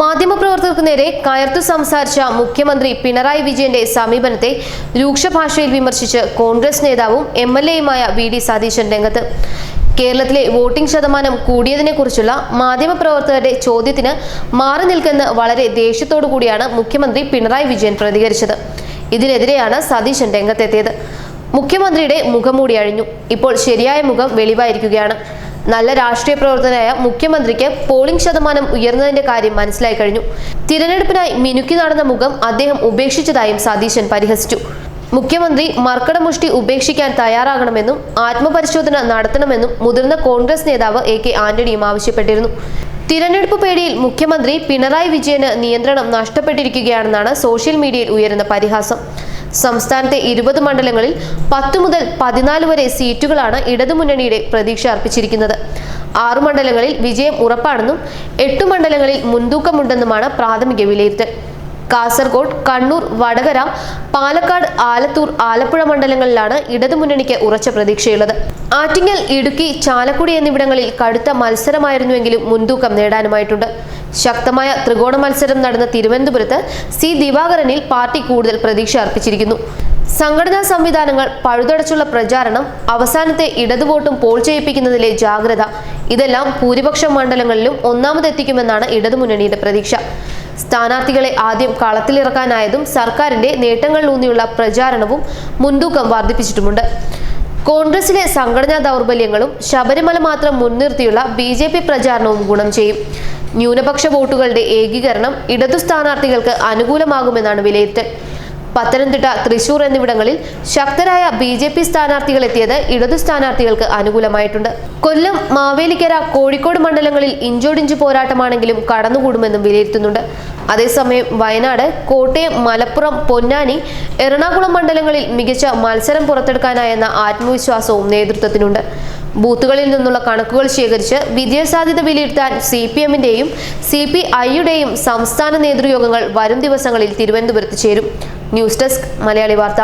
മാധ്യമപ്രവർത്തകർക്ക് നേരെ കയർത്തു സംസാരിച്ച മുഖ്യമന്ത്രി പിണറായി വിജയന്റെ സമീപനത്തെ രൂക്ഷ ഭാഷയിൽ വിമർശിച്ച് കോൺഗ്രസ് നേതാവും എം എൽ എയുമായ വി ഡി സതീശൻ രംഗത്ത്. കേരളത്തിലെ വോട്ടിംഗ് ശതമാനം കൂടിയതിനെക്കുറിച്ചുള്ള മാധ്യമപ്രവർത്തകരുടെ ചോദ്യത്തിന് മാറി നിൽക്കുന്ന വളരെ ദേഷ്യത്തോടു കൂടിയാണ് മുഖ്യമന്ത്രി പിണറായി വിജയൻ പ്രതികരിച്ചത്. ഇതിനെതിരെയാണ് സതീശൻ രംഗത്തെത്തിയത്. മുഖ്യമന്ത്രിയുടെ മുഖം മൂടി അഴിഞ്ഞു. ഇപ്പോൾ ശരിയായ മുഖം വെളിവായിരിക്കുകയാണ്. നല്ല രാഷ്ട്രീയ പ്രവർത്തനായ മുഖ്യമന്ത്രിക്ക് പോളിംഗ് ശതമാനം ഉയർന്നതിന്റെ കാര്യം മനസ്സിലായി കഴിഞ്ഞു. തിരഞ്ഞെടുപ്പിനായി മിനുക്കി നടന്ന മുഖം അദ്ദേഹം ഉപേക്ഷിച്ചതായും സതീശൻ പരിഹസിച്ചു. മുഖ്യമന്ത്രി മർക്കടമുഷ്ടി ഉപേക്ഷിക്കാൻ തയ്യാറാകണമെന്നും ആത്മപരിശോധന നടത്തണമെന്നും മുതിർന്ന കോൺഗ്രസ് നേതാവ് എ കെ ആന്റണിയും ആവശ്യപ്പെട്ടിരുന്നു. തിരഞ്ഞെടുപ്പ് പേടിയിൽ മുഖ്യമന്ത്രി പിണറായി വിജയന് നിയന്ത്രണം നഷ്ടപ്പെട്ടിരിക്കുകയാണെന്നാണ് സോഷ്യൽ മീഡിയയിൽ ഉയരുന്ന പരിഹാസം. സംസ്ഥാനത്തെ ഇരുപത് മണ്ഡലങ്ങളിൽ പത്ത് മുതൽ പതിനാല് വരെ സീറ്റുകളാണ് ഇടതുമുന്നണിയുടെ പ്രതീക്ഷ അർപ്പിച്ചിരിക്കുന്നത്. ആറു മണ്ഡലങ്ങളിൽ വിജയം ഉറപ്പാണെന്നും എട്ടു മണ്ഡലങ്ങളിൽ മുൻതൂക്കമുണ്ടെന്നുമാണ് പ്രാഥമിക വിലയിരുത്തൽ. കാസർഗോഡ് കണ്ണൂർ വടകര പാലക്കാട് ആലത്തൂർ ആലപ്പുഴ മണ്ഡലങ്ങളിലാണ് ഇടതുമുന്നണിക്ക് ഉറച്ച പ്രതീക്ഷയുള്ളത്. ആറ്റിങ്ങൽ ഇടുക്കി ചാലക്കുടി എന്നിവിടങ്ങളിൽ കടുത്ത മത്സരമായിരുന്നുവെങ്കിലും മുൻതൂക്കം നേടാനുമായിട്ടുണ്ട്. ശക്തമായ ത്രികോണ മത്സരം നടന്ന തിരുവനന്തപുരത്ത് സി ദിവാകരനിൽ പാർട്ടി കൂടുതൽ പ്രതീക്ഷ അർപ്പിച്ചിരിക്കുന്നു. സംഘടനാ സംവിധാനങ്ങൾ പഴുതടച്ചുള്ള പ്രചാരണം അവസാനത്തെ ഇടതുവോട്ടും പോൾ ചെയ്യിപ്പിക്കുന്നതിലെ ജാഗ്രത ഇതെല്ലാം ഭൂരിപക്ഷ മണ്ഡലങ്ങളിലും ഒന്നാമതെത്തിക്കുമെന്നാണ് ഇടതുമുന്നണിയുടെ പ്രതീക്ഷ. സ്ഥാനാർത്ഥികളെ ആദ്യം കളത്തിലിറക്കാനായതും സർക്കാരിന്റെ നേട്ടങ്ങളിലൂന്നിയുള്ള പ്രചാരണവും മുൻതൂക്കം വർദ്ധിപ്പിച്ചിട്ടുമുണ്ട്. കോൺഗ്രസിലെ സംഘടനാ ദൗർബല്യങ്ങളും ശബരിമല മാത്രം മുൻനിർത്തിയുള്ള ബി പ്രചാരണവും ഗുണം ചെയ്യും. ന്യൂനപക്ഷ വോട്ടുകളുടെ ഏകീകരണം ഇടതു സ്ഥാനാർത്ഥികൾക്ക് അനുകൂലമാകുമെന്നാണ് വിലയിരുത്തൽ. പത്തനംതിട്ട തൃശൂർ എന്നിവിടങ്ങളിൽ ശക്തരായ ബി ജെ പി സ്ഥാനാർത്ഥികൾ എത്തിയത് ഇടതു സ്ഥാനാർത്ഥികൾക്ക് അനുകൂലമായിട്ടുണ്ട്. കൊല്ലം മാവേലിക്കര കോഴിക്കോട് മണ്ഡലങ്ങളിൽ ഇഞ്ചോടിഞ്ച് പോരാട്ടമാണെങ്കിലും കടന്നുകൂടുമെന്നും വിലയിരുത്തുന്നുണ്ട്. അതേസമയം വയനാട് കോട്ടയം മലപ്പുറം പൊന്നാനി എറണാകുളം മണ്ഡലങ്ങളിൽ മികച്ച മത്സരം പുറത്തെടുക്കാനായെന്ന ആത്മവിശ്വാസവും നേതൃത്വത്തിനുണ്ട്. ബൂത്തുകളിൽ നിന്നുള്ള കണക്കുകൾ ശേഖരിച്ച് വിജയസാധ്യത വിലയിരുത്താൻ സി പി എമ്മിന്റെയും സി പി ഐയുടെയും സംസ്ഥാന നേതൃയോഗങ്ങൾ വരും ദിവസങ്ങളിൽ തിരുവനന്തപുരത്ത് ചേരും. ന്യൂസ് ഡെസ്ക് മലയാളി വാർത്ത.